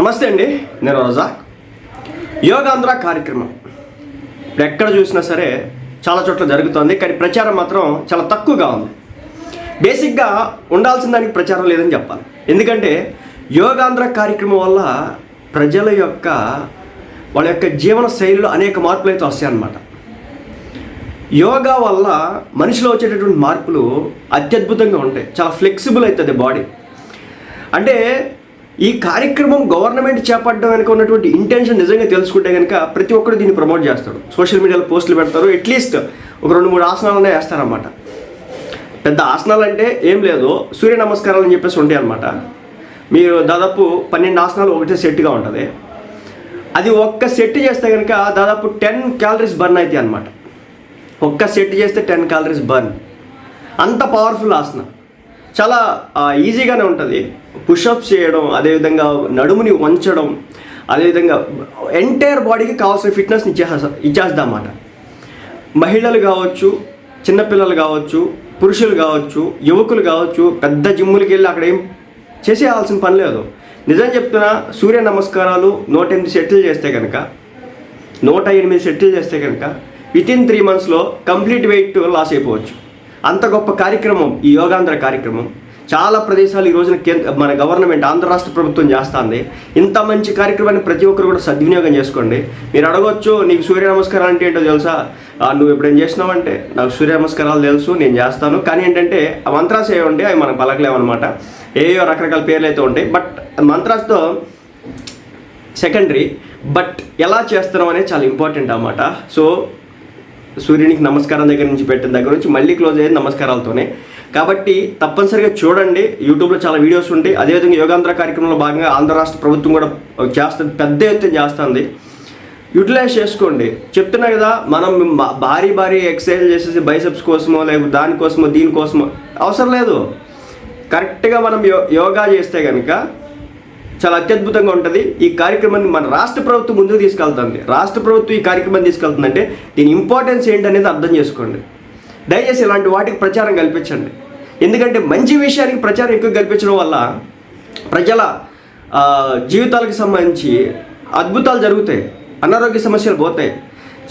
నమస్తే అండి నేను రోజా. యోగాంధ్ర కార్యక్రమం. ఇప్పుడు ఎక్కడ చూసినా సరే చాలా చోట్ల జరుగుతోంది కానీ ప్రచారం మాత్రం చాలా తక్కువగా ఉంది. బేసిక్గా ఉండాల్సిన దానికి ప్రచారం లేదని చెప్పాలి. ఎందుకంటే యోగాంధ్ర కార్యక్రమం వల్ల ప్రజల యొక్క వాళ్ళ యొక్క జీవన శైలిలో అనేక మార్పులు అయితే వస్తాయన్నమాట. యోగా వల్ల మనిషిలో వచ్చేటటువంటి మార్పులు అత్యద్భుతంగా ఉంటాయి. చాలా ఫ్లెక్సిబుల్ అవుతుంది బాడీ. అంటే ఈ కార్యక్రమం గవర్నమెంట్ చేపట్టడం వెనుక ఉన్నటువంటి ఇంటెన్షన్ నిజంగా తెలుసుకుంటే కనుక ప్రతి ఒక్కరు దీన్ని ప్రమోట్ చేస్తాడు. సోషల్ మీడియాలో పోస్టులు పెడతారు. అట్లీస్ట్ ఒక రెండు మూడు ఆసనాలనే వేస్తారన్నమాట. పెద్ద ఆసనాలు అంటే ఏం లేదు. సూర్య నమస్కారాలు అని చెప్పేసి ఉంటాయి అనమాట మీరు దాదాపు పన్నెండు ఆసనాలు ఒకటే సెట్గా ఉంటుంది. అది ఒక్క సెట్ చేస్తే కనుక దాదాపు టెన్ క్యాలరీస్ బర్న్ అవుతాయి అనమాట ఒక్క సెట్ చేస్తే టెన్ క్యాలరీస్ బర్న్ అంత పవర్ఫుల్ ఆసన. చాలా ఈజీగానే ఉంటుంది. పుషప్స్ చేయడం అదేవిధంగా నడుముని వంచడం అదేవిధంగా ఎంటైర్ బాడీకి కావాల్సిన ఫిట్నెస్ని ఇచ్చేస్తా ఇచ్చేద్దాం మహిళలు కావచ్చు చిన్నపిల్లలు కావచ్చు పురుషులు కావచ్చు యువకులు కావచ్చు పెద్ద జిమ్ములకి వెళ్ళి అక్కడ ఏం చేసేయాల్సిన పని లేదు. నిజం చెప్తున్నా సూర్య నమస్కారాలు నూట ఎనిమిది సెటిల్ చేస్తే కనుక నూట ఎనిమిది సెటిల్ చేస్తే కనుక విత్ ఇన్ త్రీ మంత్స్లో కంప్లీట్ వెయిట్ లాస్ అయిపోవచ్చు. అంత గొప్ప కార్యక్రమం ఈ యోగాంధ్ర కార్యక్రమం. చాలా ప్రదేశాలు ఈ రోజున కేంద్ర మన గవర్నమెంట్ ఆంధ్ర రాష్ట్ర ప్రభుత్వం చేస్తుంది. ఇంత మంచి కార్యక్రమాన్ని ప్రతి ఒక్కరు కూడా సద్వినియోగం చేసుకోండి. మీరు అడగొచ్చు నీకు సూర్య నమస్కారాలు అంటే ఏంటో తెలుసా? నువ్వు ఎప్పుడేం చేసినావంటే నాకు సూర్య నమస్కారాలు తెలుసు నేను చేస్తాను. కానీ ఏంటంటే ఆ మంత్రాస్ ఏ అవి మనకు పలకలేమన్నమాట ఏయో రకరకాల పేర్లు అయితే ఉంటాయి. But మంత్రాస్తో secondary. బట్ ఎలా చేస్తున్నాం అనేది చాలా ఇంపార్టెంట్ అన్నమాట. సో సూర్యునికి నమస్కారం దగ్గర నుంచి పెట్టిన దగ్గర నుంచి మళ్ళీ క్లోజ్ అయ్యేది నమస్కారాలతోనే. కాబట్టి తప్పనిసరిగా చూడండి యూట్యూబ్లో చాలా వీడియోస్ ఉంటాయి. అదేవిధంగా యోగాంధ్ర కార్యక్రమంలో భాగంగా ఆంధ్ర రాష్ట్ర ప్రభుత్వం కూడా చేస్తుంది పెద్ద ఎత్తున చేస్తుంది. యూటిలైజ్ చేసుకోండి. చెప్తున్నా కదా మనం భారీ భారీ ఎక్సర్సైజ్ చేసేసి బైసెప్స్ కోసమో లేకపోతే దానికోసమో దీనికోసమో అవసరం లేదు. కరెక్ట్గా మనం యో యోగా చేస్తే కనుక చాలా అత్యద్భుతంగా ఉంటుంది. ఈ కార్యక్రమాన్ని మన రాష్ట్ర ప్రభుత్వం ముందుకు తీసుకెళ్తుంది. రాష్ట్ర ప్రభుత్వం ఈ కార్యక్రమాన్ని తీసుకెళ్తుందంటే దీని ఇంపార్టెన్స్ ఏంటనేది అర్థం చేసుకోండి. దయచేసి ఇలాంటి వాటికి ప్రచారం కల్పించండి. ఎందుకంటే మంచి విషయానికి ప్రచారం ఎక్కువ కల్పించడం వల్ల ప్రజల జీవితాలకు సంబంధించి అద్భుతాలు జరుగుతాయి. అనారోగ్య సమస్యలు పోతాయి.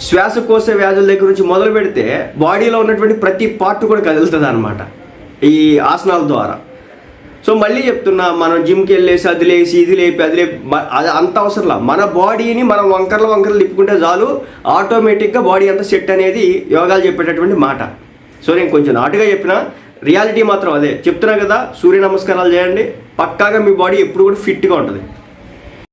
శ్వాసకోశ వ్యాధుల దగ్గర నుంచి మొదలు పెడితే బాడీలో ఉన్నటువంటి ప్రతి పార్ట్ కూడా కదులుతుంది అనమాట ఈ ఆసనాల ద్వారా. సో మళ్ళీ చెప్తున్నా మనం జిమ్కి వెళ్ళేసి అది లేసి ఇది లేపి అది లేపి అది అంత అవసరంలా. మన బాడీని మనం వంకరలు వంకరలు తిప్పుకుంటే చాలు ఆటోమేటిక్గా బాడీ అంతా సెట్ అనేది యోగాలు చెప్పేటటువంటి మాట. సో నేను కొంచెం నాటుగా చెప్పిన రియాలిటీ మాత్రం అదే. చెప్తున్నా కదా సూర్య నమస్కారాలు చేయండి. పక్కాగా మీ బాడీ ఎప్పుడు కూడా ఫిట్గా ఉంటుంది.